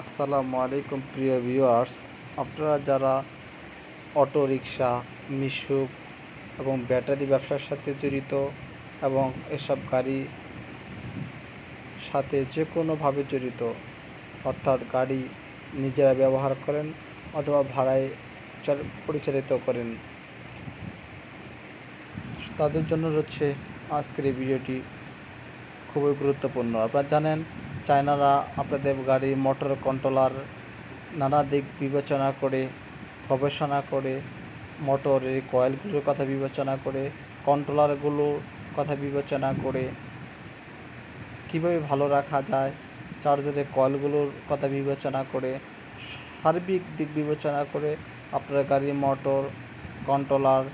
আসসালামু আলাইকুম, প্রিয় ভিউয়ার্স। আপনারা যারা অটো রিক্সা মিশুক এবং ব্যাটারি ব্যবসার সাথে জড়িত এবং এসব গাড়ি সাথে যে কোনোভাবে জড়িত, অর্থাৎ গাড়ি নিজেরা ব্যবহার করেন অথবা ভাড়ায় চাল- পরিচালিত করেন, তাদের জন্য হচ্ছে আজকের এই ভিডিওটি খুবই গুরুত্বপূর্ণ। আপনারা জানেন চায়নারা আপনাদের গাড়ির মোটর কন্ট্রোলার, নানা দিক বিবেচনা করে গবেষণা করে মোটরের কয়েলগুলোর কথা বিবেচনা করে কন্ট্রোলারগুলোর কথা বিবেচনা করে কীভাবে ভালো রাখা যায়, চার্জারের কয়েলগুলোর কথা বিবেচনা করে, সার্বিক দিক বিবেচনা করে আপনার গাড়ির মোটর, কন্ট্রোলার,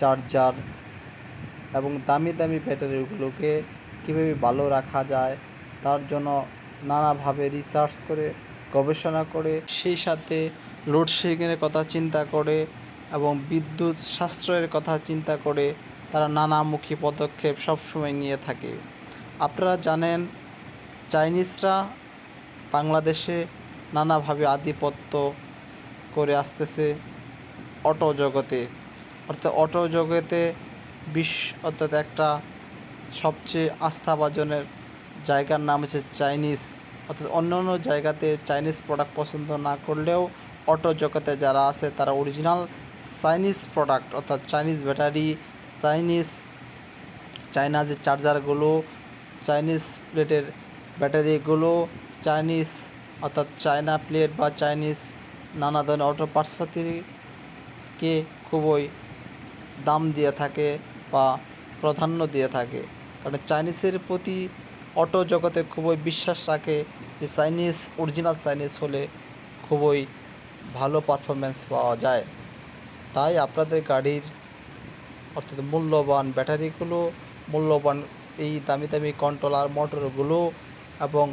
চার্জার এবং দামি দামি ব্যাটারিগুলোকে কীভাবে ভালো রাখা যায় তার জন্য নানাভাবে রিসার্চ করে, গবেষণা করে, সেই সাথে লোডশেডিংয়ের কথা চিন্তা করে এবং বিদ্যুৎ সাশ্রয়ের কথা চিন্তা করে তারা নানামুখী পদক্ষেপ সবসময় নিয়ে থাকে। আপনারা জানেন, চাইনিজরা বাংলাদেশে নানাভাবে আধিপত্য করে আসতেছে অটো জগতে। অর্থাৎ অটো জগতে বিশ্ব অর্থাৎ একটা সবচেয়ে আস্থাভাজনের জায়গার নাম হচ্ছে চাইনিজ। অর্থাৎ অন্য অন্য জায়গাতে চাইনিজ প্রোডাক্ট পছন্দ না করলেও অটো জগতে যারা আছে, তারা অরিজিনাল চাইনিজ প্রোডাক্ট অর্থাৎ চাইনিজ ব্যাটারি চাইনিজ চায়না যে চার্জারগুলো চাইনিজ প্লেটের ব্যাটারিগুলো চাইনিজ অর্থাৎ চায়না প্লেট বা চাইনিজ নানা ধরনের অটো পার্টসপাতিকে খুবই দাম দিয়ে থাকে বা প্রাধান্য দিয়ে থাকে। কারণ চাইনিজের প্রতি অটো জগতে খুবই বিশ্বাস রাখে যে চাইনিজ অরিজিনাল চাইনিজ হলে খুবই ভালো পারফরমেন্স পাওয়া যায়। তাই আপনাদের গাড়ির অর্থাৎ মূল্যবান ব্যাটারিগুলো, মূল্যবান এই দামি দামি কন্ট্রোলার মোটরগুলো এবং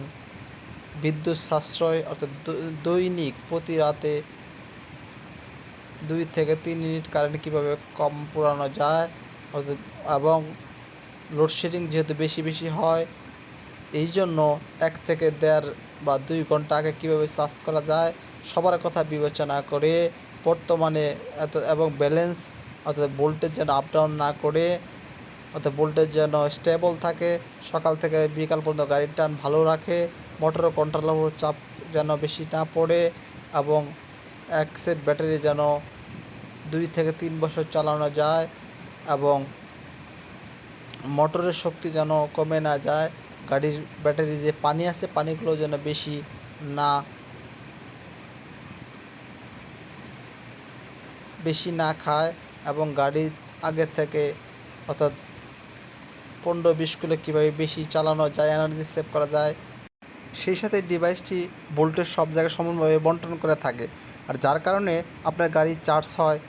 বিদ্যুৎ সাশ্রয় অর্থাৎ দৈনিক প্রতি রাতে দুই থেকে তিন ইউনিট কারেন্ট কীভাবে কম পোড়ানো যায় এবং লোডশেডিং যেহেতু বেশি বেশি হয় এই জন্য এক থেকে দেড় বা দুই ঘণ্টা আগে কীভাবে চার্জ করা যায়, সবার কথা বিবেচনা করে বর্তমানে এত, এবং ব্যালেন্স অর্থাৎ ভোল্টেজ যেন আপ ডাউন না করে, অর্থাৎ ভোল্টেজ যেন স্টেবল থাকে, সকাল থেকে বিকাল পর্যন্ত গাড়ির টান ভালো রাখে মোটর কন্ট্রোলের চাপ যেন বেশি না পড়ে, এবং এক সেট ব্যাটারি যেন দুই থেকে তিন বছর চালানো যায়, এবং মোটরের শক্তি যেন কমে না যায় গাড়ির ব্যাটারি যে পানি আছে, পানিগুলো যেন বেশি না বেশি না খায় এবং গাড়ি আগে থেকে অর্থাৎ পনেরো বিশ কিলো কীভাবে বেশি চালানো যায় এনার্জি সেভ করা যায়, সেই সাথে ডিভাইসটি ভোল্টেজ সব জায়গায় সমানভাবে বন্টন করে থাকে। আর যার কারণে আপনার গাড়ি চার্জ হয়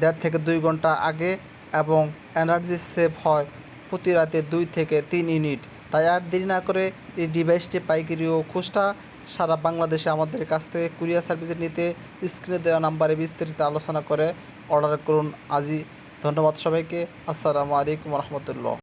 দেড় থেকে দুই ঘণ্টা আগে এবং এনার্জি সেভ হয় প্রতি রাতে দুই থেকে তিন ইউনিট তাই আর দেরি না করে এই ডিভাইসটি পাইকারি ও খুচরা সারা বাংলাদেশে আমাদের কাছ থেকে কুরিয়ার সার্ভিসে নিতে স্ক্রিনে দেওয়া নাম্বারে বিস্তারিত আলোচনা করে অর্ডার করুন। আজই ধন্যবাদ সবাইকে। আসসালামু আলাইকুম রহমতুল্লাহ।